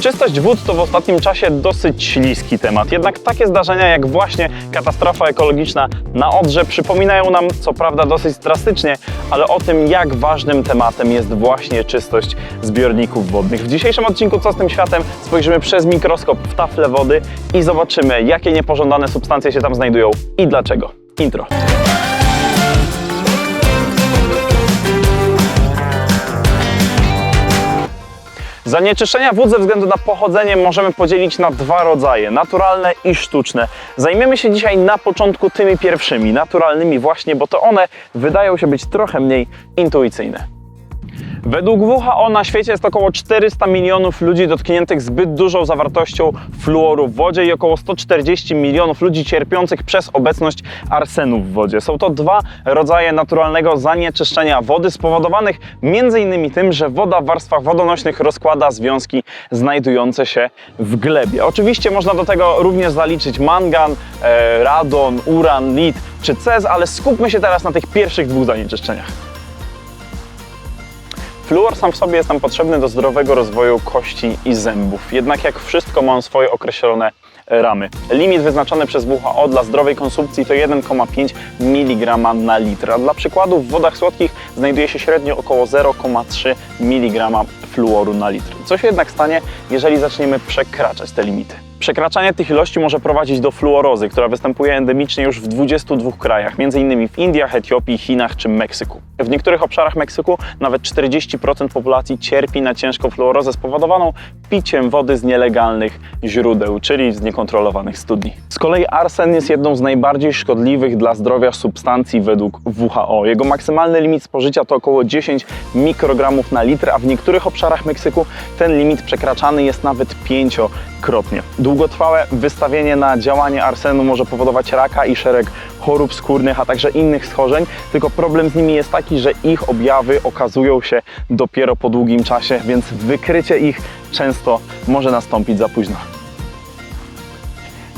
Czystość wód to w ostatnim czasie dosyć śliski temat, jednak takie zdarzenia jak właśnie katastrofa ekologiczna na Odrze przypominają nam, co prawda dosyć drastycznie, ale o tym, jak ważnym tematem jest właśnie czystość zbiorników wodnych. W dzisiejszym odcinku Co z tym światem spojrzymy przez mikroskop w taflę wody i zobaczymy, jakie niepożądane substancje się tam znajdują i dlaczego. Intro. Zanieczyszczenia wód ze względu na pochodzenie możemy podzielić na dwa rodzaje, naturalne i sztuczne. Zajmiemy się dzisiaj na początku tymi pierwszymi, naturalnymi właśnie, bo to one wydają się być trochę mniej intuicyjne. Według WHO na świecie jest około 400 milionów ludzi dotkniętych zbyt dużą zawartością fluoru w wodzie i około 140 milionów ludzi cierpiących przez obecność arsenu w wodzie. Są to dwa rodzaje naturalnego zanieczyszczenia wody spowodowanych m.in. tym, że woda w warstwach wodonośnych rozkłada związki znajdujące się w glebie. Oczywiście można do tego również zaliczyć mangan, e, radon, uran, lit czy cez, ale skupmy się teraz na tych pierwszych dwóch zanieczyszczeniach. Fluor sam w sobie jest nam potrzebny do zdrowego rozwoju kości i zębów. Jednak jak wszystko ma on swoje określone ramy. Limit wyznaczony przez WHO dla zdrowej konsumpcji to 1,5 mg na litr. A dla przykładu w wodach słodkich znajduje się średnio około 0,3 mg fluoru na litr. Co się jednak stanie, jeżeli zaczniemy przekraczać te limity? Przekraczanie tych ilości może prowadzić do fluorozy, która występuje endemicznie już w 22 krajach, m.in. w Indiach, Etiopii, Chinach czy Meksyku. W niektórych obszarach Meksyku nawet 40% populacji cierpi na ciężką fluorozę spowodowaną piciem wody z nielegalnych źródeł, czyli z niekontrolowanych studni. Z kolei arsen jest jedną z najbardziej szkodliwych dla zdrowia substancji według WHO. Jego maksymalny limit spożycia to około 10 mikrogramów na litr, a w niektórych obszarach Meksyku ten limit przekraczany jest nawet pięciokrotnie. Długotrwałe wystawienie na działanie arsenu może powodować raka i szereg chorób skórnych, a także innych schorzeń, tylko problem z nimi jest taki, że ich objawy okazują się dopiero po długim czasie, więc wykrycie ich często może nastąpić za późno.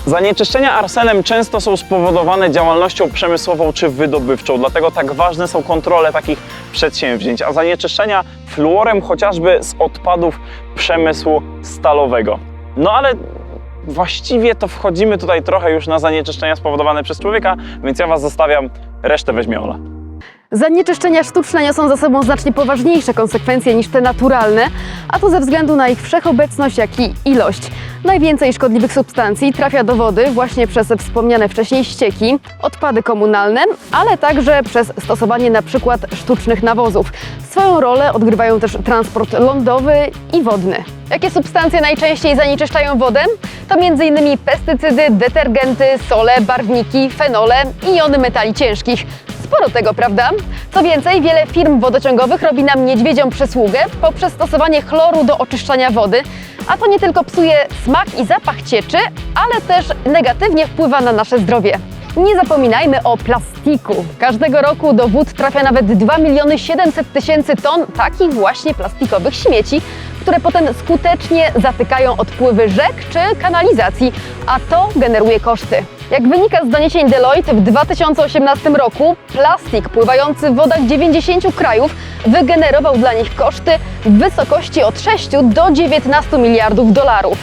Zanieczyszczenia arsenem często są spowodowane działalnością przemysłową czy wydobywczą, dlatego tak ważne są kontrole takich przedsięwzięć, a zanieczyszczenia fluorem chociażby z odpadów przemysłu stalowego. No ale właściwie to wchodzimy tutaj trochę już na zanieczyszczenia spowodowane przez człowieka, więc ja Was zostawiam, resztę weźmie Ola. Zanieczyszczenia sztuczne niosą za sobą znacznie poważniejsze konsekwencje niż te naturalne, a to ze względu na ich wszechobecność, jak i ilość. Najwięcej szkodliwych substancji trafia do wody właśnie przez wspomniane wcześniej ścieki, odpady komunalne, ale także przez stosowanie przykład sztucznych nawozów. Swoją rolę odgrywają też transport lądowy i wodny. Jakie substancje najczęściej zanieczyszczają wodę? To m.in. pestycydy, detergenty, sole, barwniki, fenole i jony metali ciężkich. Sporo tego, prawda? Co więcej, wiele firm wodociągowych robi nam niedźwiedzią przysługę poprzez stosowanie chloru do oczyszczania wody, a to nie tylko psuje smak i zapach cieczy, ale też negatywnie wpływa na nasze zdrowie. Nie zapominajmy o plastiku. Każdego roku do wód trafia nawet 2 miliony 700 tysięcy ton takich właśnie plastikowych śmieci, które potem skutecznie zatykają odpływy rzek czy kanalizacji, a to generuje koszty. Jak wynika z doniesień Deloitte, w 2018 roku plastik pływający w wodach 90 krajów wygenerował dla nich koszty w wysokości od 6 do 19 miliardów dolarów.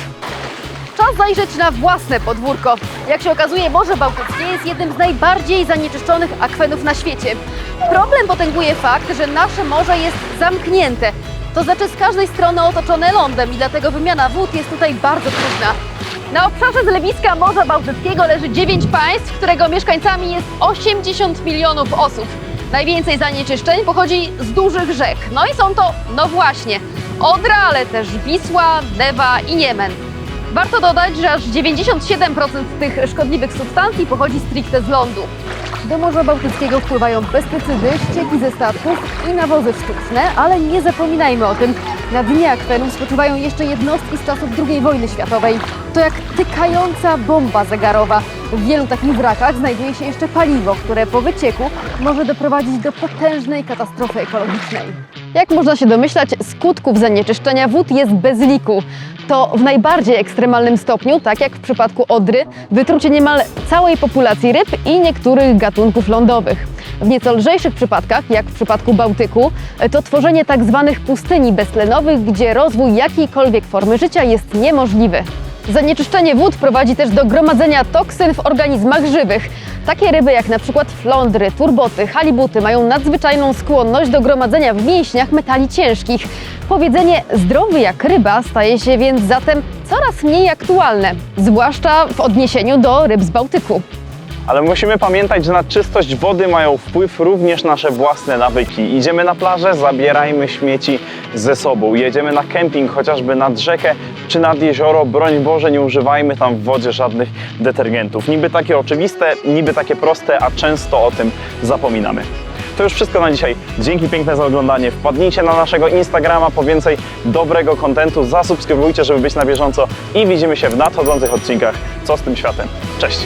Czas zajrzeć na własne podwórko. Jak się okazuje, Morze Bałtyckie jest jednym z najbardziej zanieczyszczonych akwenów na świecie. Problem potęguje fakt, że nasze morze jest zamknięte. To znaczy z każdej strony otoczone lądem i dlatego wymiana wód jest tutaj bardzo trudna. Na obszarze zlewiska Morza Bałtyckiego leży 9 państw, którego mieszkańcami jest 80 milionów osób. Najwięcej zanieczyszczeń pochodzi z dużych rzek. No i są to, no właśnie, Odra, ale też Wisła, Newa i Niemen. Warto dodać, że aż 97% tych szkodliwych substancji pochodzi stricte z lądu. Do Morza Bałtyckiego wpływają pestycydy, ścieki ze statków i nawozy sztuczne, ale nie zapominajmy o tym, na dnie akwenu spoczywają jeszcze jednostki z czasów II wojny światowej. To jak tykająca bomba zegarowa. W wielu takich wrakach znajduje się jeszcze paliwo, które po wycieku może doprowadzić do potężnej katastrofy ekologicznej. Jak można się domyślać, skutków zanieczyszczenia wód jest bez liku. To w najbardziej ekstremalnym stopniu, tak jak w przypadku Odry, wytrucie niemal całej populacji ryb i niektórych gatunków lądowych. W nieco lżejszych przypadkach, jak w przypadku Bałtyku, to tworzenie tak zwanych pustyni beztlenowych, gdzie rozwój jakiejkolwiek formy życia jest niemożliwy. Zanieczyszczenie wód prowadzi też do gromadzenia toksyn w organizmach żywych. Takie ryby jak na przykład flądry, turboty, halibuty mają nadzwyczajną skłonność do gromadzenia w mięśniach metali ciężkich. Powiedzenie zdrowy jak ryba staje się więc zatem coraz mniej aktualne, zwłaszcza w odniesieniu do ryb z Bałtyku. Ale musimy pamiętać, że na czystość wody mają wpływ również nasze własne nawyki. Idziemy na plażę, zabierajmy śmieci ze sobą. Jedziemy na kemping, chociażby nad rzekę czy nad jezioro. Broń Boże, nie używajmy tam w wodzie żadnych detergentów. Niby takie oczywiste, niby takie proste, a często o tym zapominamy. To już wszystko na dzisiaj. Dzięki piękne za oglądanie. Wpadnijcie na naszego Instagrama po więcej dobrego kontentu. Zasubskrybujcie, żeby być na bieżąco i widzimy się w nadchodzących odcinkach Co z tym światem. Cześć!